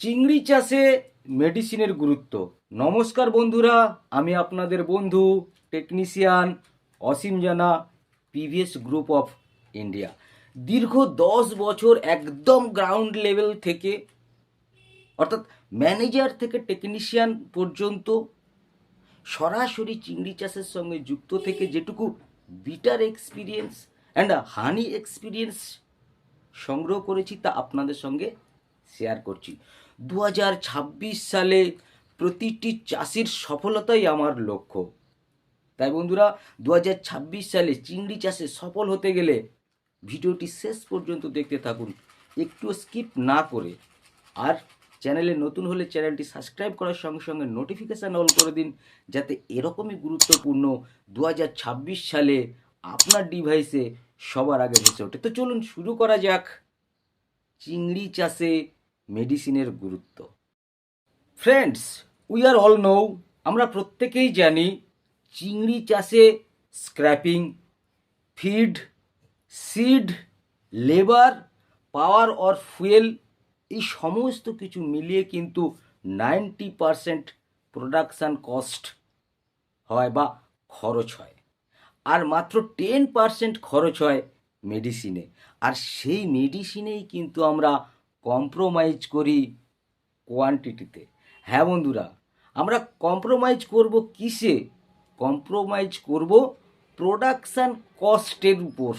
চিংড়ি চাষে মেডিসিনের গুরুত্ব। নমস্কার বন্ধুরা, আমি আপনাদের বন্ধু টেকনিশিয়ান অসীম জানা পিভিএস গ্রুপ অফ ইন্ডিয়া দীর্ঘ দশ বছর একদম গ্রাউন্ড লেভেল থেকে, অর্থাৎ ম্যানেজার থেকে টেকনিশিয়ান পর্যন্ত সরাসরি চিংড়ি চাষের সঙ্গে যুক্ত থেকে যেটুকু bitter experience and honey experience সংগ্রহ করেছি তা আপনাদের সঙ্গে শেয়ার করছি। দু হাজার ছাব্বিশ সালে প্রতিটি চাষির সফলতাই আমার লক্ষ্য। তাই বন্ধুরা দু হাজার ছাব্বিশ সালে চিংড়ি চাষে সফল হতে গেলে ভিডিওটি শেষ পর্যন্ত দেখতে থাকুন, একটু স্কিপ না করে। আর চ্যানেলে নতুন হলে চ্যানেলটি সাবস্ক্রাইব করার সঙ্গে সঙ্গে নোটিফিকেশান অল করে দিন, যাতে এরকমই গুরুত্বপূর্ণ দু হাজার ছাব্বিশ সালে আপনার ডিভাইসে সবার আগে ভেসে ওঠে। তো চলুন শুরু করা যাক। চিংড়ি চাষে মেডিসিনের গুরুত্ব। Friends we are all know আমরা প্রত্যেকেই জানি চিংড়ি চাষে scraping feed seed labour power or fuel এই সমস্ত কিছু মিলিয়ে কিন্তু নাইনটি পারসেন্ট প্রোডাকশান কস্ট হয় বা খরচ হয়। আর মাত্র টেন পারসেন্ট খরচ হয় মেডিসিনে আর সেই মেডিসিনেই কিন্তু আমরা কম্প্রোমাইজ করি কোয়ান্টিটিতে হ্যাঁ বন্ধুরা, আমরা কম্প্রোমাইজ করব কিসে? কম্প্রোমাইজ করব প্রোডাকশান কস্টের উপর।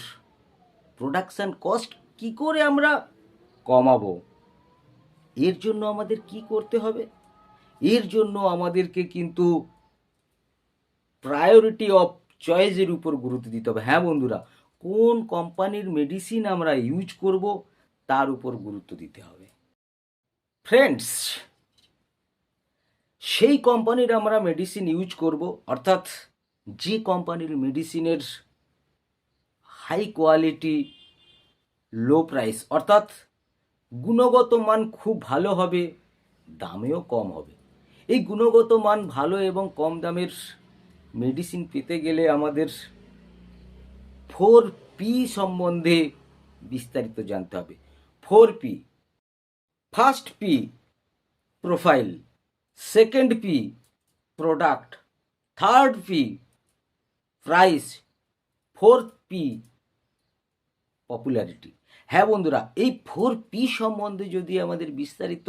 প্রোডাকশান কস্ট কি করে আমরা কমাবো? এর জন্য আমাদের কি করতে হবে? এর জন্য আমাদেরকে কিন্তু প্রায়োরিটি অফ চয়েসের উপর গুরুত্ব দিতে হবে। হ্যাঁ বন্ধুরা, কোন কোম্পানির মেডিসিন আমরা ইউজ করব? তার উপর গুরুত্ব দিতে হবে। ফ্রেন্ডস সেই কোম্পানির আমরা মেডিসিন ইউজ করব। অর্থাৎ যে কোম্পানির মেডিসিনের হাই কোয়ালিটি লো প্রাইস অর্থাৎ গুণগত মান খুব ভালো হবে, দামেও কম হবে। এই গুণগত মান ভালো এবং কম দামের মেডিসিন পেতে গেলে আমাদের ফোর পি সম্বন্ধে বিস্তারিত জানতে হবে। Four P, first P profile, second P product, third P price, fourth P popularity. হ্যাঁ বন্ধুরা, এই ফোর পি সম্বন্ধে যদি আমাদের বিস্তারিত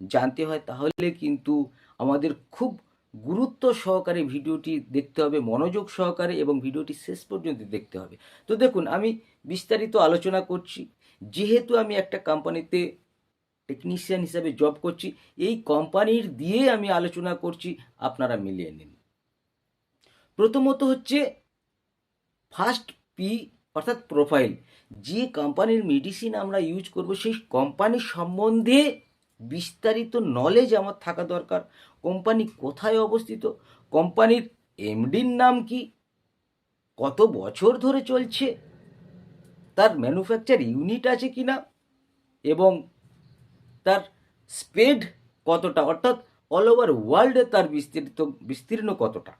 জানতে হয়, তাহলে কিন্তু আমাদের খুব গুরুত্ব সহকারে ভিডিওটি দেখতে হবে, মনোযোগ সহকারে এবং ভিডিওটি শেষ পর্যন্ত দেখতে হবে। তো দেখুন, আমি বিস্তারিত আলোচনা করছি। যেহেতু আমি একটা কোম্পানিতে টেকনিশিয়ান হিসাবে জব করছি, এই কোম্পানির দিয়ে আমি আলোচনা করছি, আপনারা মিলিয়ে নিন। প্রথমত হচ্ছে ফার্স্ট পি অর্থাৎ প্রোফাইল যে কোম্পানির মেডিসিন আমরা ইউজ করব, সেই কোম্পানির সম্বন্ধে বিস্তারিত নলেজ আমার থাকা দরকার। কোম্পানি কোথায় অবস্থিত? কোম্পানির এমডির নাম কি? কত বছর ধরে চলছে? তার ম্যানুফ্যাকচার ইউনিট আছে কি না এবং তার স্পেড কতটা? অর্থাৎ অল ওভার ওয়ার্ল্ডে তার বিস্তৃত, বিস্তীর্ণ কতটা?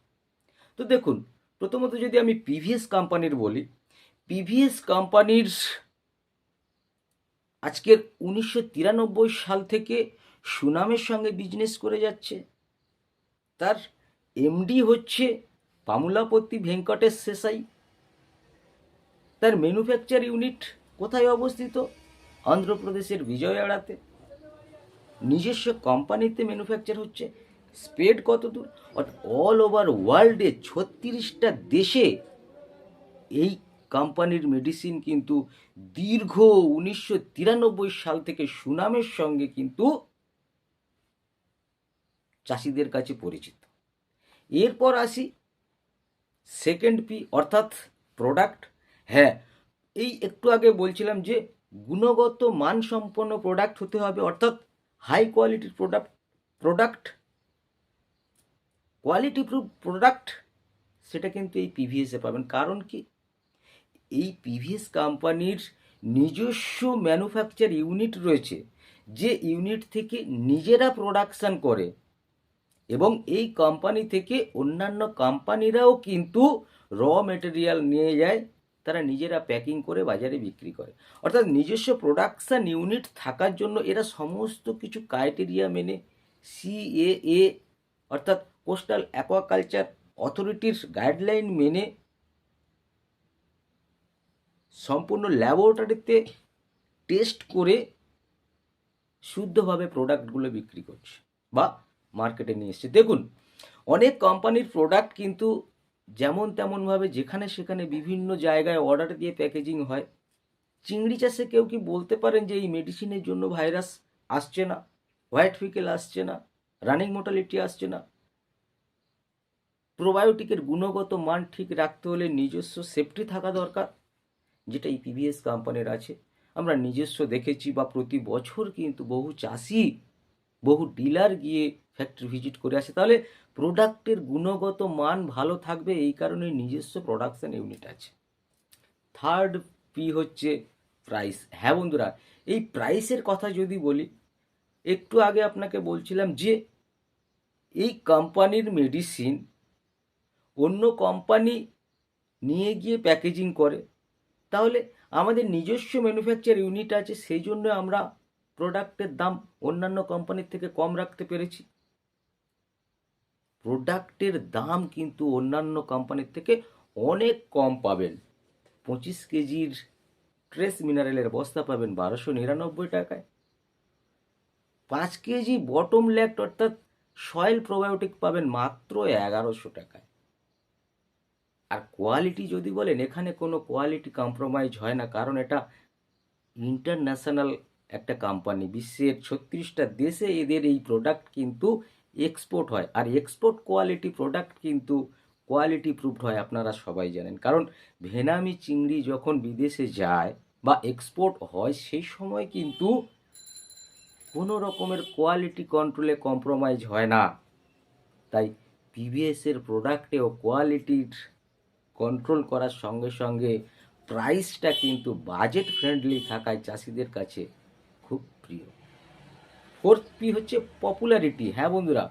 তো দেখুন, প্রথমত যদি আমি পিভিএস কোম্পানির বলি পিভিএস কোম্পানির আজকের উনিশশো তিরানব্বই সাল থেকে সুনামের সঙ্গে বিজনেস করে যাচ্ছে। তার এমডি হচ্ছে পামুলাপতি ভেঙ্কটেশ শেষাই তার ম্যানুফ্যাকচার ইউনিট কোথায় অবস্থিত? অন্ধ্রপ্রদেশের বিজয়ওয়াড়াতে নিজস্ব কোম্পানিতে ম্যানুফ্যাকচার হচ্ছে। স্পেড কত দূর? অল ওভার ওয়ার্ল্ডে ছত্রিশটা দেশে এই কোম্পানির মেডিসিন কিন্তু দীর্ঘ উনিশশো তিরানব্বই সাল থেকে সুনামের সঙ্গে কিন্তু চাষিদের কাছে পরিচিত। এরপর আসি সেকেন্ড পি অর্থাৎ প্রোডাক্ট হ্যাঁ এই একটু আগে বলছিলাম যে গুণগত মানসম্পন্ন প্রোডাক্ট হতে হবে, অর্থাৎ হাই কোয়ালিটির product product quality proof product সেটা কিন্তু এই পিভিএসে পাবেন। কারণ কি? এই পিভিএস কোম্পানির নিজস্ব ম্যানুফ্যাকচার ইউনিট রয়েছে, যে ইউনিট থেকে নিজেরা প্রোডাকশান করে এবং এই কোম্পানি থেকে অন্যান্য কোম্পানিরাও কিন্তু র মেটেরিয়াল নিয়ে যায় তারা নিজেরা প্যাকিং করে বাজারে বিক্রি করে। অর্থাৎ নিজস্ব প্রোডাকশান ইউনিট থাকার জন্য এরা সমস্ত কিছু ক্রাইটেরিয়া মেনে সিএএ অর্থাৎ কোস্টাল অ্যাকোয়াকালচার অথরিটির গাইডলাইন মেনে সম্পূর্ণ ল্যাবরেটরিতে টেস্ট করে শুদ্ধভাবে প্রোডাক্টগুলো বিক্রি করছে বা মার্কেটে নিয়ে এসছে। দেখুন, অনেক কোম্পানির প্রোডাক্ট কিন্তু যেমন তেমনভাবে যেখানে সেখানে বিভিন্ন জায়গায় অর্ডার দিয়ে প্যাকেজিং হয়। চিংড়ি চাষে কেউ কি বলতে পারেন যে এই মেডিসিনের জন্য ভাইরাস আসছে না? হোয়াইট ফিকেল আসছে না? রানিং মোটালিটি আসছে না? প্রোবায়োটিকের গুণগত মান ঠিক রাখতে হলে নিজস্ব সেফটি থাকা দরকার, যেটা এই পিভিএস কোম্পানির আছে। আমরা নিজস্ব দেখেছি বা প্রতি বছর কিন্তু বহু চাষি বহু ডিলার গিয়ে ফ্যাক্টরি ভিজিট করে আসে। তাহলে প্রোডাক্টের গুণগত মান ভালো থাকবে, এই কারণে নিজস্ব প্রোডাকশান ইউনিট আছে। থার্ড পি হচ্ছে প্রাইস হ্যাঁ বন্ধুরা, এই প্রাইসের কথা যদি বলি, একটু আগে আপনাকে বলছিলাম যে এই কোম্পানির মেডিসিন অন্য কোম্পানি নিয়ে গিয়ে প্যাকেজিং করে। তাহলে আমাদের নিজস্ব ম্যানুফ্যাকচার ইউনিট আছে, সেই জন্য আমরা প্রোডাক্টের দাম অন্যান্য কোম্পানির থেকে কম রাখতে পেরেছি। প্রোডাক্টের দাম কিন্তু অন্যান্য কোম্পানির থেকে অনেক কম পাবেন। পঁচিশ কেজির ট্রেস মিনারেলের বস্তা পাবেন বারোশো নিরানব্বই টাকায়। পাঁচ কেজি বটম ল্যাক্ট অর্থাৎ সয়েল প্রোবায়োটিক পাবেন মাত্র এগারোশো টাকায়। আর কোয়ালিটি যদি বলেন, এখানে কোনো কোয়ালিটি কম্প্রোমাইজ হয় না, কারণ এটা ইন্টারন্যাশনাল একটা কোম্পানি বিশ্বের ছত্রিশটা দেশে এদের এই প্রোডাক্ট কিন্তু এক্সপোর্ট হয়। আর এক্সপোর্ট কোয়ালিটি প্রোডাক্ট কিন্তু কোয়ালিটি প্রুফড হয়, আপনারা সবাই জানেন। কারণ ভেনামি চিংড়ি যখন বিদেশে যায় বা এক্সপোর্ট হয়, সেই সময় কিন্তু কোনো রকমের কোয়ালিটি কন্ট্রোলে কম্প্রোমাইজ হয় না। তাই পিভিএসের প্রোডাক্টেও কোয়ালিটির কন্ট্রোল করার সঙ্গে সঙ্গে প্রাইসটা কিন্তু বাজেট ফ্রেন্ডলি থাকায় চাষিদের কাছে প্রিয়। ফোর্থ পি হচ্ছে পপুলারিটি হ্যাঁ বন্ধুরা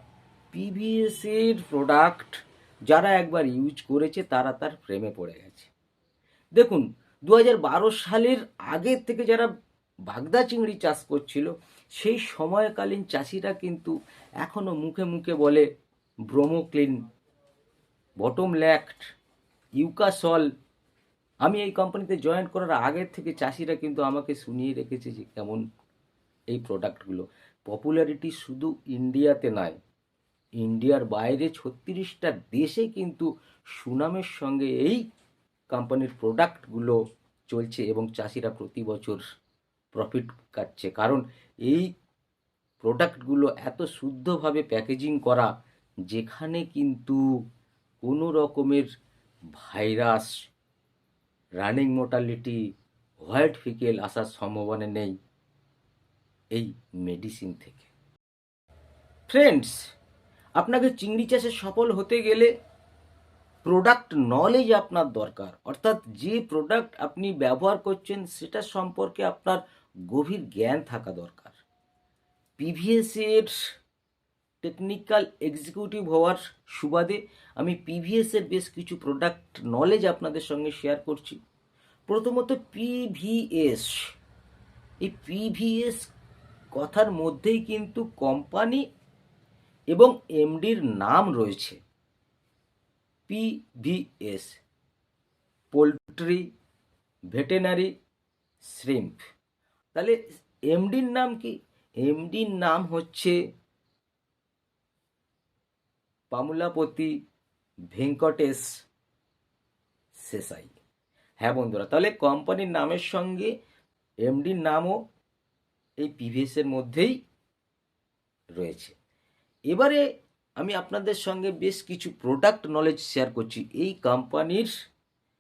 পিভিএস এর প্রোডাক্ট যারা একবার ইউজ করেছে, তারা তার প্রেমে পড়ে গেছে। দেখুন দু হাজার বারো সালের আগের থেকে যারা বাগদা চিংড়ি চাষ করছিল, সেই সময়কালীন চাষিরা কিন্তু এখনও মুখে মুখে বলে ব্রোমোক্লিন, বটম ল্যাক্ট ইউকাসল আমি এই কোম্পানিতে জয়েন করার আগের থেকে চাষিরা কিন্তু আমাকে শুনিয়ে রেখেছে যে কেমন এই প্রোডাক্টগুলো পপুলারিটি শুধু ইন্ডিয়াতে নয় ইন্ডিয়ার বাইরে ছত্রিশটা দেশে কিন্তু সুনামের সঙ্গে এই কোম্পানির প্রোডাক্টগুলো চলছে এবং চাষিরা প্রতি বছর প্রফিট কাটছে। কারণ এই প্রোডাক্টগুলো এত শুদ্ধভাবে প্যাকেজিং করা, যেখানে কিন্তু কোনো রকমের virus running mortality white faecal আসার সম্ভাবনা নেই। এই মেডিসিন থেকে। ফ্রেন্ডস আপনাকে চিংড়ি চাষে সফল হতে গেলে প্রোডাক্ট নলেজ আপনার দরকার। অর্থাৎ যে প্রোডাক্ট আপনি ব্যবহার করছেন, সেটা সম্পর্কে আপনার গভীর জ্ঞান থাকা দরকার। পিভিএস এর টেকনিক্যাল এক্সিকিউটিভ হওয়ার সুবাদে আমি পিভিএস এর বেশ কিছু প্রোডাক্ট নলেজ আপনাদের সঙ্গে শেয়ার করছি। প্রথমত পিভিএস এই পিভিএস কথার মধ্যেই কিন্তু কোম্পানি এবং এমডির নাম রয়েছে। PVS poultry veterinary shrimp. তাহলে এমডির নাম কি? এমডির নাম হচ্ছে পামুলাপতি ভেঙ্কটেশ সেসাই। হ্যাঁ বন্ধুরা, তাহলে কোম্পানির নামের সঙ্গে এমডির নামও এই পিভিএসের মধ্যেই রয়েছে। এবারে আমি আপনাদের সঙ্গে বেশ কিছু প্রোডাক্ট নলেজ শেয়ার করছি। এই কোম্পানির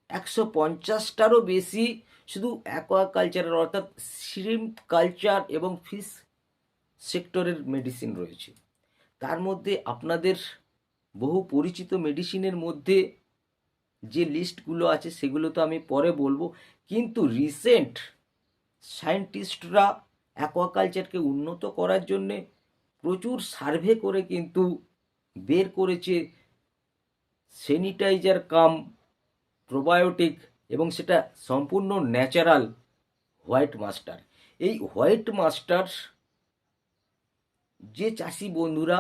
একশো পঞ্চাশটারও বেশি শুধু অ্যাকোয়াকালচারের অর্থাৎ শ্রিম্প কালচার এবং ফিশ সেক্টরের মেডিসিন রয়েছে। তার মধ্যে আপনাদের বহু পরিচিত মেডিসিনের মধ্যে যে লিস্টগুলো আছে সেগুলো তো আমি পরে বলব। কিন্তু রিসেন্ট সায়েন্টিস্টরা অ্যাকোয়াকালচারকে উন্নত করার জন্যে প্রচুর সার্ভে করে কিন্তু বের করেছে স্যানিটাইজার কাম, প্রোবায়োটিক এবং সেটা সম্পূর্ণ ন্যাচারাল হোয়াইট মাস্টার। এই হোয়াইট মাস্টার যে চাষি বন্ধুরা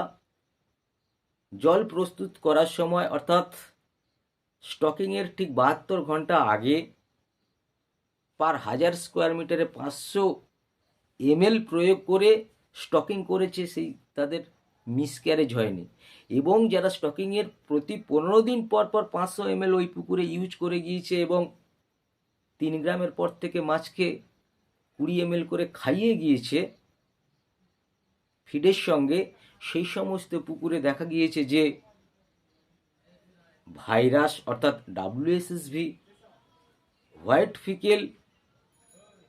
জল প্রস্তুত করার সময়, অর্থাৎ স্টকিংয়ের ঠিক বাহাত্তর ঘণ্টা আগে পার হাজার স্কোয়ার মিটারে পাঁচশো এমএল প্রয়োগ করে স্টকিং করেছে, সেই তাদের মিসক্যারেজ হয়নি। এবং যারা স্টকিংয়ের প্রতি পনেরো দিন পর পর পাঁচশো এমএল ওই পুকুরে ইউজ করে গিয়েছে এবং তিন গ্রামের পর থেকে মাছকে কুড়ি এমএল করে খাইয়ে গিয়েছে ফিডের সঙ্গে সেই সমস্ত পুকুরে দেখা গিয়েছে যে ভাইরাস অর্থাৎ ডাব্লিউএসএসভি হোয়াইট ফিকেল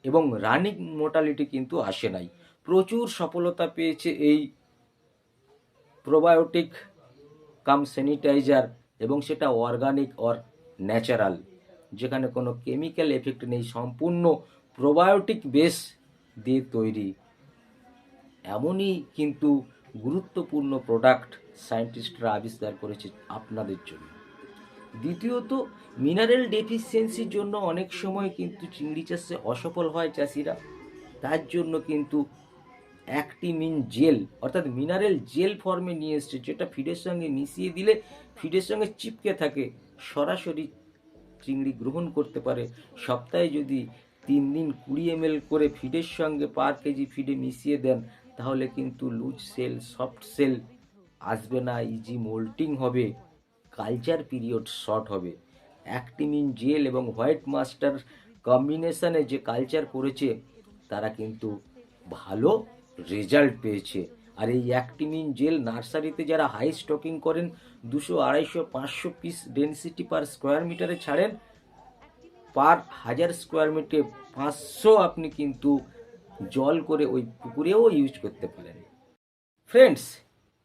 এবং রানিং মোটালিটি কিন্তু আসে নাই। প্রচুর সফলতা পেয়েছে এই প্রোবায়োটিক, কাম স্যানিটাইজার এবং সেটা অর্গানিক অর ন্যাচারাল, যেখানে কোনো কেমিক্যাল এফেক্ট নেই, সম্পূর্ণ প্রোবায়োটিক বেস দিয়ে তৈরি। এমনই কিন্তু গুরুত্বপূর্ণ প্রোডাক্ট সায়েন্টিস্টরা আবিষ্কার করেছে আপনাদের জন্য। দ্বিতীয়ত মিনারেল ডেফিসিয়েন্সির জন্য অনেক সময় কিন্তু চিংড়ি চাষে অসফল হয় চাষিরা। তার জন্য কিন্তু অ্যাক্টিমিন জেল অর্থাৎ মিনারেল জেল ফর্মে নিয়ে এসছে, যেটা ফিডের সঙ্গে মিশিয়ে দিলে ফিডের সঙ্গে চিপকে থাকে, সরাসরি চিংড়ি গ্রহণ করতে পারে। সপ্তাহে যদি তিন দিন কুড়ি এম করে ফিডের সঙ্গে পার কেজি ফিডে মিশিয়ে দেন, তাহলে কিন্তু লুজ সেল সফট সেল আসবে না ইজি মোল্টিং হবে। কালচার পিরিয়ড শর্ট হবে। অ্যাক্টিমিন জেল এবং হোয়াইট মাস্টার কম্বিনেশনে যে কালচার করেছে, তারা কিন্তু ভালো রেজাল্ট পেয়েছে। আর এই অ্যাক্টিমিন জেল নার্সারিতে যারা হাই স্টকিং করেন, দুশো আড়াইশো পাঁচশো পিস ডেন্সিটি পার স্কোয়ার মিটারে ছাড়েন, পার হাজার স্কোয়ার মিটারে পাঁচশো আপনি কিন্তু জল করে ওই পুকুরেও ইউজ করতে পারেন। ফ্রেন্ডস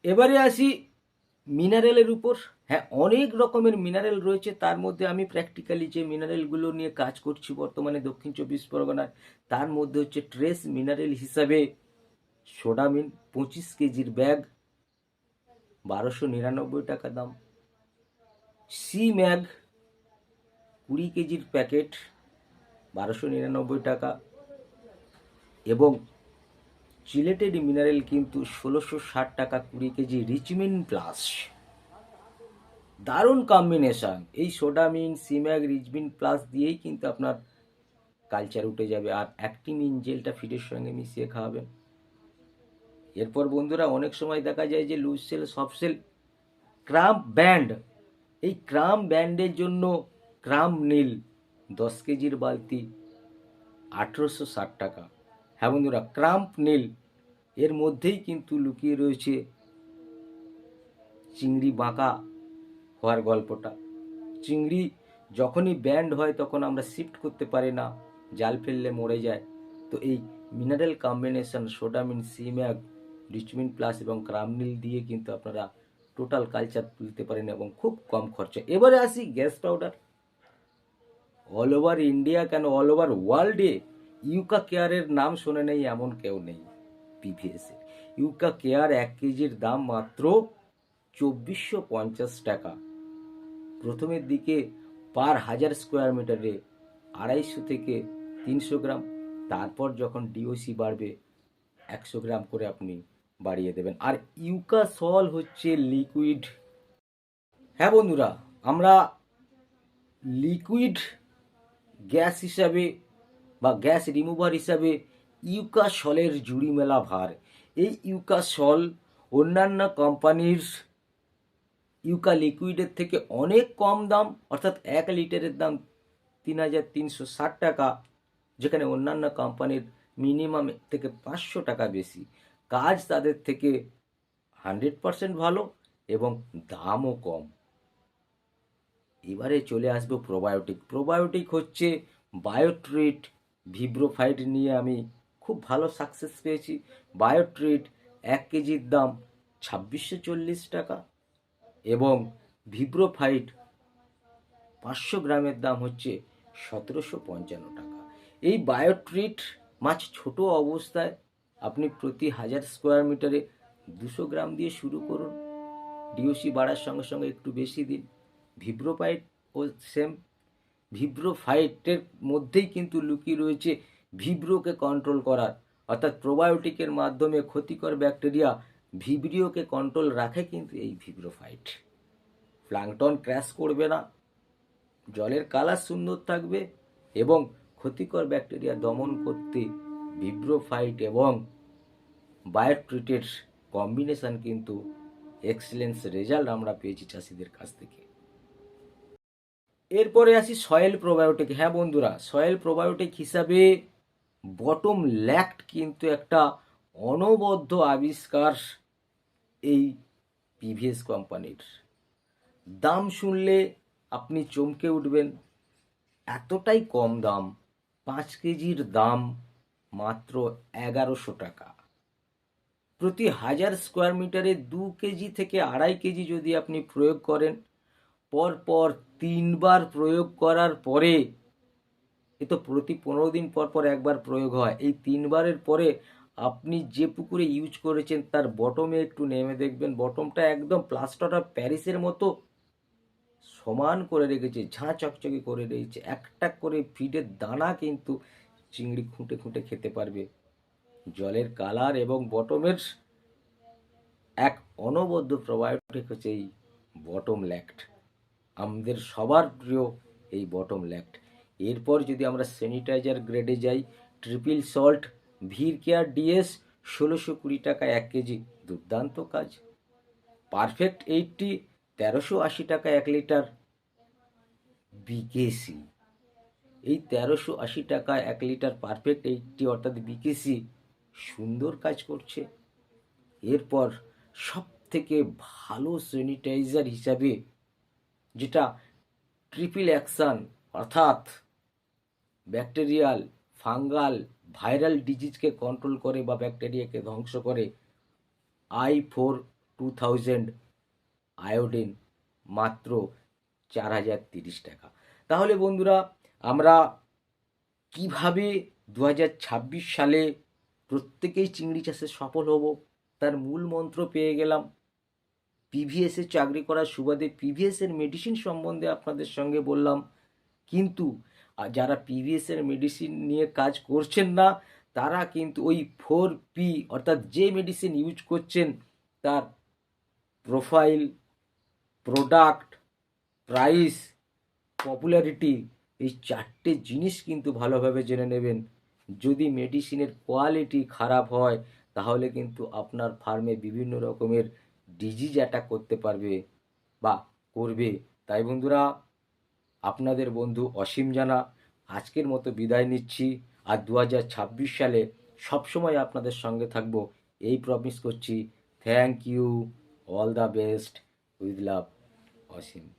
এবারে আসি মিনারেলের উপর। হ্যাঁ অনেক রকমের মিনারেল রয়েছে। তার মধ্যে আমি প্র্যাকটিক্যালি যে মিনারেলগুলো নিয়ে কাজ করছি বর্তমানে দক্ষিণ চব্বিশ পরগনায় তার মধ্যে হচ্ছে ট্রেস মিনারেল হিসাবে সোডামিন পঁচিশ কেজির ব্যাগ বারোশো নিরানব্বই টাকা দাম। সি ম্যাগ কুড়ি কেজির প্যাকেট বারোশো নিরানব্বই টাকা। এবং চিলেটেড মিনারেল কিন্তু ষোলোশো ষাট টাকা কুড়ি কেজি রিচমিন প্লাস দারুণ কম্বিনেশান এই সোডামিন সিম্যাগ রিচমিন প্লাস দিয়েই কিন্তু আপনার কালচার উঠে যাবে। আর অ্যাক্টিমিন জেলটা ফিডের সঙ্গে মিশিয়ে খাওয়াবেন। এরপর বন্ধুরা, অনেক সময় দেখা যায় যে loose cell soft cell cramp band এই ক্রাম ব্যান্ডের জন্য ক্রাম নীল দশ কেজির বালতি, আঠেরোশো ষাট টাকা। হ্যাঁ বন্ধুরা ক্রাম্প নীল এর মধ্যেই কিন্তু লুকিয়ে রয়েছে চিংড়ি বাঁকা হওয়ার গল্পটা। চিংড়ি যখনই ব্যান্ড হয় তখন আমরা শিফট করতে পারি না, জাল ফেললে মরে যায়। তো এই mineral combination Sodamin Simag Richmin plus এবং ক্রামনিল দিয়ে কিন্তু আপনারা টোটাল কালচার তুলতে পারেন এবং খুব কম খরচা। এবারে আসি gas powder all over India কেন? অল ওভার ওয়ার্ল্ডে ইউকা কেয়ারের নাম শোনে নেই এমন কেউ নেই পিভিএস ইউকা কেয়ার এক কেজির দাম মাত্র চব্বিশশো পঞ্চাশ টাকা। প্রথমের দিকে পার হাজার স্কোয়ার মিটারে আড়াইশো থেকে তিনশো গ্রাম, তারপর যখন ডিওসি বাড়বে, একশো গ্রাম করে আপনি বাড়িয়ে দেবেন। আর ইউকা সল হচ্ছে লিকুইড। হ্যাঁ বন্ধুরা, আমরা লিকুইড গ্যাস হিসাবে বা গ্যাস রিমুভার হিসাবে ইউকা সলের জুড়ি মেলা ভার। এই ইউকা সল অন্যান্য কোম্পানির ইউকা লিকুইডের থেকে অনেক কম দাম, অর্থাৎ এক লিটারের দাম তিন হাজার তিনশো ষাট টাকা, যেখানে অন্যান্য কোম্পানির মিনিমাম থেকে পাঁচশো টাকা বেশি। কাজ তাদের থেকে হান্ড্রেড পারসেন্ট ভালো এবং দামও কম। এবারে চলে আসব প্রোবায়োটিক প্রোবায়োটিক হচ্ছে বায়োট্রিট ভিব্রোফাইট নিয়ে আমি খুব ভালো সাকসেস পেয়েছি। বায়োট্রিট এক কেজির দাম ছাব্বিশশো চল্লিশ টাকা। এবং ভিব্রোফাইট পাঁচশো গ্রামের দাম হচ্ছে সতেরোশো পঞ্চান্ন টাকা। এই বায়োট্রিট মাছ ছোট অবস্থায় আপনি প্রতি হাজার স্কোয়ার মিটারে দুশো গ্রাম দিয়ে শুরু করুন। ডিওসি বাড়ার সঙ্গে সঙ্গে একটু বেশি দিন। ভিব্রোপাইট ও সেম ভিব্রো ফাইটের মধ্যেই কিন্তু লুকিয়ে রয়েছে ভিব্রোকে কন্ট্রোল করার, অর্থাৎ প্রোবায়োটিকের মাধ্যমে ক্ষতিকর ব্যাকটেরিয়া ভিব্রিওকে কন্ট্রোল রাখে কিন্তু এই ভিব্রো ফাইট প্লাংটন ক্র্যাশ করবে না, জলের কালার সুন্দর থাকবে এবং ক্ষতিকর ব্যাকটেরিয়া দমন করতে ভিব্রোফাইট এবং বায়োট্রিটের কম্বিনেশন কিন্তু এক্সেলেন্স রেজাল্ট আমরা পেয়েছি চাষিদের কাছ থেকে। এরপরে আসি সয়েল প্রোবায়োটিক হ্যাঁ বন্ধুরা সয়েল প্রোবায়োটিক হিসাবে বটম ল্যাক্ট কিন্তু একটা অনবদ্য আবিষ্কার এই পিভিএস কোম্পানির। দাম শুনলে আপনি চমকে উঠবেন। এতটাই কম দাম, পাঁচ কেজির দাম মাত্র এগারোশো টাকা। প্রতি হাজার স্কোয়ার মিটারে দু কেজি থেকে আড়াই কেজি যদি আপনি প্রয়োগ করেন পর পর তিনবার প্রয়োগ করার পরে, এ তো প্রতি পনেরো দিন পর পর একবার প্রয়োগ হয়, এই তিনবারের পরে আপনি যে পুকুরে ইউজ করেছেন, তার বটমে একটু নেমে দেখবেন। বটমটা একদম প্লাস্টার অফ প্যারিসের মতো সমান করে রেখেছে, ঝাঁ চকচকে করে রেখেছে। একটা করে ফিডের দানা কিন্তু চিংড়ি খুঁটে খুঁটে খেতে পারবে। জলের কালার এবং বটমের এক অনবদ্য প্রবায়োটিক হচ্ছে এই বটম ল্যাক্ট আমাদের সবার প্রিয় এই বটম ল্যাক্ট এরপর যদি আমরা স্যানিটাইজার গ্রেডে যাই triple salt vir care DS? ষোলোশো কুড়ি টাকা এক কেজি দুর্দান্ত কাজ। পারফেক্ট এইটটি, তেরোশো আশি টাকা এক লিটার বিকেসি। এই তেরোশো আশি টাকা এক লিটার পারফেক্ট এইটটি অর্থাৎ বিকেসি সুন্দর কাজ করছে। এরপর সব থেকে ভালো স্যানিটাইজার হিসাবে যেটা ট্রিপল অ্যাকশন অর্থাৎ ব্যাকটেরিয়াল ফাঙ্গাল ভাইরাল ডিজিজকে কন্ট্রোল করে বা ব্যাকটেরিয়াকে ধ্বংস করে I four two thousand iodine মাত্র চার হাজার তিরিশ টাকা। তাহলে বন্ধুরা, আমরা কীভাবে দু হাজার ছাব্বিশ সালে প্রত্যেকেই চিংড়ি চাষে সফল হব তার মূল মন্ত্র পেয়ে গেলাম। পিভিএসের চাকরি করার সুবাদে পিভিএসের মেডিসিন সম্বন্ধে আপনাদের সঙ্গে বললাম। কিন্তু যারা পিভিএসের মেডিসিন নিয়ে কাজ করছেন না, তারা কিন্তু ওই ফোর পি অর্থাৎ যে মেডিসিন ইউজ করছেন, তার প্রোফাইল প্রোডাক্ট প্রাইস পপুলারিটি এই চারটে জিনিস কিন্তু ভালোভাবে জেনে নেবেন। যদি মেডিসিনের কোয়ালিটি খারাপ হয়, তাহলে কিন্তু আপনার ফার্মে বিভিন্ন রকমের ডিজিজ অ্যাটাক করতে পারবে বা করবে। তাই বন্ধুরা আপনাদের বন্ধু অসীম জানা, আজকের মতো বিদায় নিচ্ছি। আর দু হাজার ছাব্বিশ সালে সবসময় আপনাদের সঙ্গে থাকব। এই প্রমিস করছি। Thank you all the best with love Ashim.